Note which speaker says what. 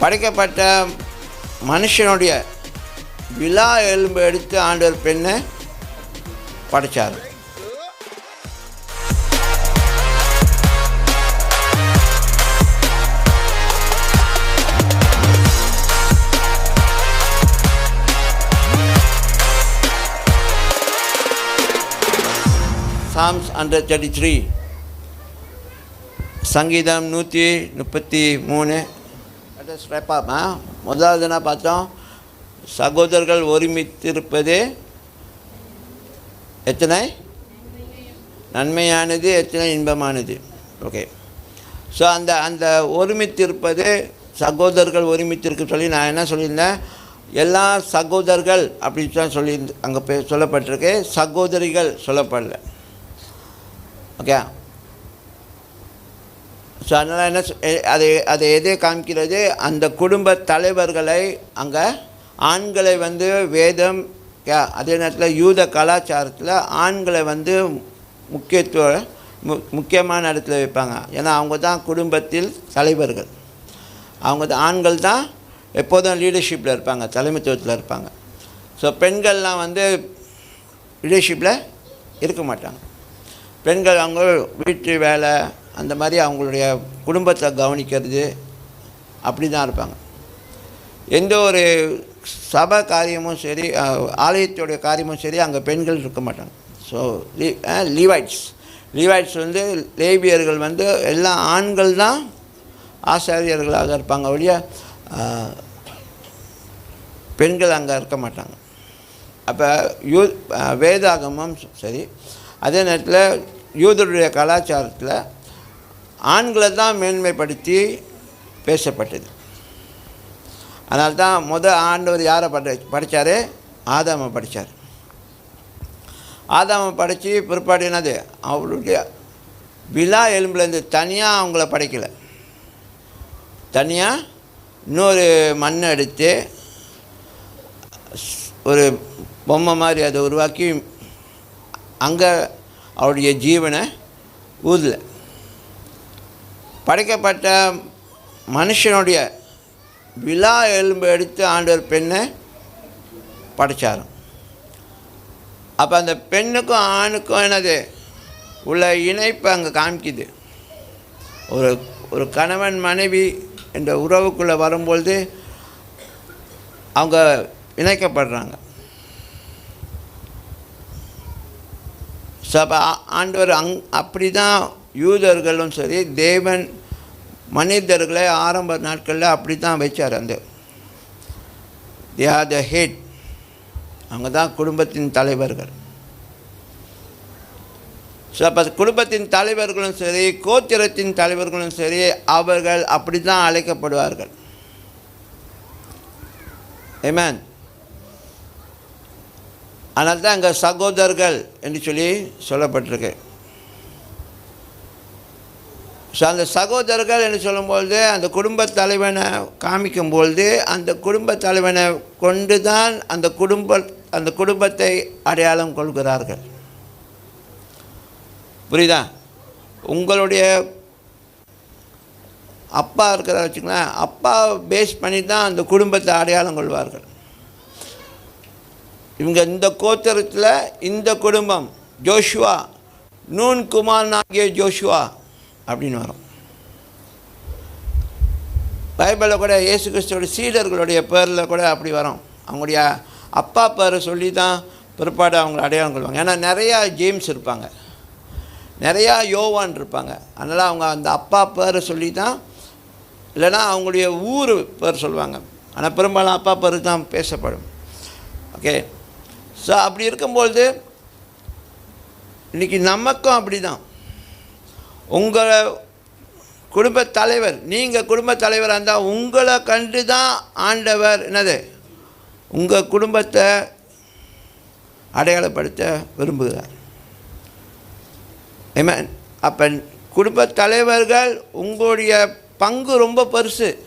Speaker 1: படைக்கப்பட்ட மனுஷனுடைய விழா எலும்பு எடுத்து ஆண்டவர் பெண்ணை படைச்சார். சாம்ஸ் ஹண்ட்ரட் தேர்ட்டி த்ரீ சங்கீதம் நூற்றி முப்பத்தி மூணு. ஸ்ரெப்பாமா முதலாவது என்ன பார்த்தோம்? சகோதரர்கள் ஒருமித்திருப்பது எத்தனை? நன்மையானது எத்தனை இன்பமானது? ஓகே ஸோ அந்த அந்த ஒருமித்திருப்பது சகோதரர்கள் ஒருமித்திருக்கு சொல்லி நான் என்ன சொல்லியிருந்தேன்? எல்லா சகோதரர்கள் அப்படின்னு தான் சொல்லி அங்கே சொல்லப்பட்டிருக்கு. சகோதரிகள் சொல்லப்படல. ஓகே ஸோ அதனால் என்ன அதை அதை அது எதை காமிக்கிறது அந்த குடும்ப தலைவர்களை அங்கே ஆண்களை வந்து வேதம் யா- அதே நேரத்தில் யூத கலாச்சாரத்தில் ஆண்களை வந்து முக்கியத்துவ மு முக்கியமான இடத்துல வைப்பாங்க. ஏன்னா அவங்க தான் குடும்பத்தில் தலைவர்கள். அவங்க தான் ஆண்கள் தான் எப்போதும் லீடர்ஷிப்பில் இருப்பாங்க தலைமைத்துவத்தில் இருப்பாங்க. ஸோ பெண்கள்லாம் வந்து லீடர்ஷிப்பில் இருக்க மாட்டாங்க. பெண்கள் அவங்க வீட்டு வேலை அந்த மாதிரி அவங்களுடைய குடும்பத்தை கவனிக்கிறது அப்படி தான் இருப்பாங்க. எந்த ஒரு சபை காரியமும் சரி ஆலயத்துடைய காரியமும் சரி அங்கே பெண்கள் இருக்க மாட்டாங்க. So Lee லீவைட்ஸ். லீவைட்ஸ் வந்து லேபியர்கள் வந்து எல்லா ஆண்கள் தான் ஆசாரியர்களாக இருப்பாங்க ஒழிய பெண்கள் அங்கே இருக்க மாட்டாங்க. அப்போ யூ வேதாகமும் வேதாகமம் சரி அதே நேரத்தில் யூதருடைய கலாச்சாரத்தில் ஆண்களை தான் மேன்மைப்படுத்தி பேசப்பட்டது. அதனால் தான் முத ஆண்டவர் யாரை படை படித்தார் ஆதாமை படித்தார் ஆதாமை படித்து பிற்பாடு என்னது? அவருடைய விழா எலும்புலேருந்து தனியாக அவங்கள படைக்கலை. தனியாக இன்னொரு மண்ணை எடுத்து ஒரு பொம்மை மாதிரி அதை உருவாக்கி அங்கே அவருடைய ஜீவனை ஊதல. படைக்கப்பட்ட மனுஷனுடைய விழா எலும்பு எடுத்து ஆண்டவர் பெண்ணை படைச்சாராம். அப்போ அந்த பெண்ணுக்கும் ஆணுக்கும் என்னது? உள்ள இணைப்பு அங்கே காமிக்குது. ஒரு ஒரு கணவன் மனைவி என்ற உறவுக்குள்ளே வரும்பொழுது அவங்க இணைக்கப்படுறாங்க. ஸோ அப்போ ஆண்டவர் அங் அப்படி தான் யூதர்களும் சரி தேவன் மனிதர்களை ஆரம்ப நாட்களில் அப்படி தான் வச்சார் அந்த. தே ஆர் த ஹெட் அவங்க தான் குடும்பத்தின் தலைவர்கள். ஸோ அப்போ குடும்பத்தின் தலைவர்களும் சரி கோத்திரத்தின் தலைவர்களும் சரி அவர்கள் அப்படி தான் அழைக்கப்படுவார்கள். ஏமேன் அதனால் தான் அங்கே சகோதரர்கள் என்று சொல்லி சொல்லப்பட்டிருக்கு. ஸோ அந்த சகோதரர்கள் என்று சொல்லும்பொழுது அந்த குடும்ப தலைவனை காமிக்கும்பொழுது அந்த குடும்ப தலைவனை கொண்டு தான் அந்த குடும்ப அந்த குடும்பத்தை அடையாளம் கொள்கிறார்கள். புரியுதா? உங்களுடைய அப்பா இருக்கிறத வச்சுங்களேன் அப்பா பேஸ் பண்ணி தான் அந்த குடும்பத்தை அடையாளம் கொள்வார்கள். இவங்க இந்த கோத்திரத்தில் இந்த குடும்பம் ஜோஷுவா நூன் குமார் நாகிய ஜோஷுவா அப்படின்னு வரும். பைபிளில் கூட இயேசு கிறிஸ்துவோட சீடர்களுடைய பேரில் கூட அப்படி வரும். அவங்களுடைய அப்பா பேரை சொல்லி தான் பிற்பாடு அவங்கள அடையாளம் கொள்வாங்க. ஏன்னா நிறையா ஜேம்ஸ் இருப்பாங்க. நிறையா யோவான் இருப்பாங்க. அதனால் அவங்க அந்த அப்பா பேரை சொல்லி தான் இல்லைன்னா அவங்களுடைய ஊர் பேர் சொல்லுவாங்க. ஆனால் பெரும்பாலும் அப்பா பேர் தான் பேசப்படும். ஓகே? ஸோ அப்படி இருக்கும்பொழுது இன்றைக்கி நமக்கும் அப்படி தான் உங்கள் குடும்ப தலைவர் நீங்கள் குடும்ப தலைவராக இருந்தால் உங்களை கண்டு தான் ஆண்டவர் என்னது? உங்கள் குடும்பத்தை அடையாளப்படுத்த விரும்புகிறார். ஏமேன் அப்போ குடும்ப தலைவர்கள் உங்களுடைய பங்கு ரொம்ப பெருசு.